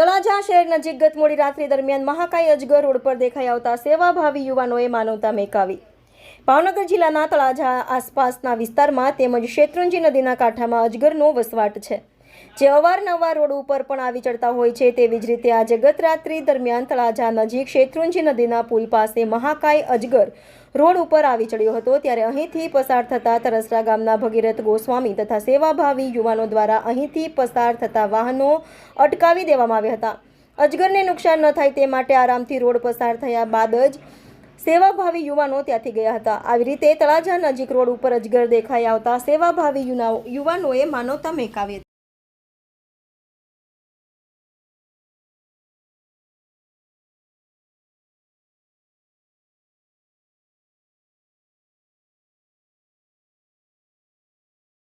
તળાજા શહેર નજીક ગત મોડી રાત્રિ દરમિયાન મહાકાય અજગર રોડ પર દેખાઈ આવતા સેવાભાવી યુવાનોએ માનવતા મેકાવી. ભાવનગર જિલ્લાના તળાજા આસપાસના વિસ્તારમાં તેમજ શેત્રુંજી નદીના કાંઠામાં અજગરનો વસવાટ છે. જે અવારનવાર રોડ ઉપર પણ આવી ચડતા હોય છે, તેવી જ રીતે આજે ગત રાત્રિ દરમિયાન તળાજા નજીક શેત્રુંજી નદીના પુલ પાસે મહાકાય અજગર રોડ ઉપર આવી ચડ્યો હતો. ત્યારે અહીંથી પસાર થતા તરસરા ગામના ભગીરથ ગોસ્વામી તથા સેવાભાવી યુવાનો દ્વારા અહીંથી પસાર થતા વાહનો અટકાવી દેવામાં આવ્યા હતા. અજગરને નુકસાન ન થાય તે માટે આરામથી રોડ પસાર થયા બાદ જ સેવાભાવી યુવાનો ત્યાંથી ગયા હતા. આવી રીતે તળાજા નજીક રોડ ઉપર અજગર દેખાઈ આવતા સેવાભાવી યુવાનોએ માનવતા મેકાવી